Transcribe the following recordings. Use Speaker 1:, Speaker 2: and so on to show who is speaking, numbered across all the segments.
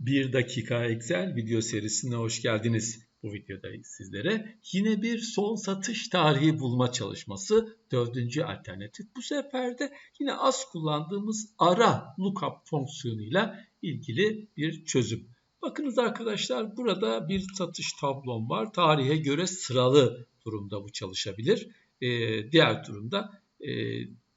Speaker 1: 1 dakika Excel video serisine hoş geldiniz. Bu videoda sizlere yine bir son satış tarihi bulma çalışması dördüncü alternatif. Bu sefer de yine az kullandığımız ara lookup fonksiyonuyla ilgili bir çözüm. Bakınız arkadaşlar burada bir satış tablom var. Tarihe göre sıralı durumda bu çalışabilir. Ee, diğer durumda e,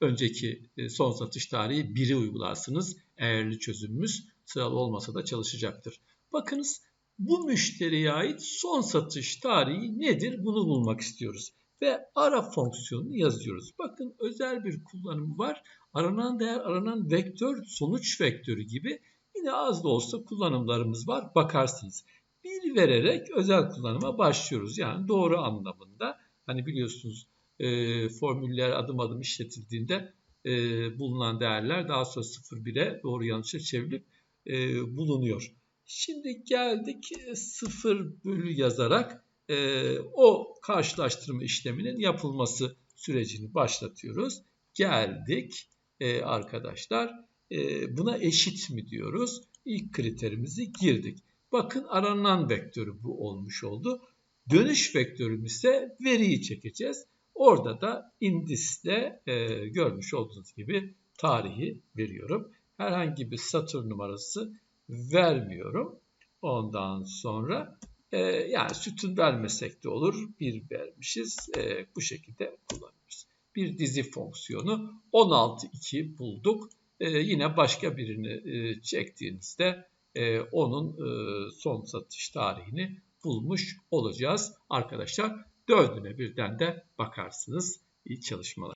Speaker 1: önceki e, son satış tarihi 1'i uygularsınız. Eğerli çözümümüz sıralı olmasa da çalışacaktır. Bakınız bu müşteriye ait son satış tarihi nedir bunu bulmak istiyoruz. Ve ara fonksiyonunu yazıyoruz. Bakın özel bir kullanımı var. Aranan değer aranan vektör sonuç vektörü gibi yine az da olsa kullanımlarımız var. Bakarsınız. Bir vererek özel kullanıma başlıyoruz. Yani doğru anlamında. Hani biliyorsunuz e, formüller adım adım işletildiğinde e, bulunan değerler daha sonra 0-1'e doğru yanlışa çevrilip e, bulunuyor. Şimdi geldik 0 bölü yazarak e, o karşılaştırma işleminin yapılması sürecini başlatıyoruz. Geldik e, arkadaşlar e, buna eşit mi diyoruz? İlk kriterimizi girdik. Bakın aranan vektörü bu olmuş oldu. Dönüş vektörümüz ise veriyi çekeceğiz. Orada da indisle e, görmüş olduğunuz gibi tarihi veriyorum. Herhangi bir satır numarası vermiyorum. Ondan sonra e, yani sütun vermesek de olur. Bir vermişiz. E, bu şekilde kullanıyoruz. Bir dizi fonksiyonu 16.2 bulduk. E, yine başka birini e, çektiğinizde e, onun e, son satış tarihini bulmuş olacağız. Arkadaşlar dördüne birden de bakarsınız. İyi çalışmalar.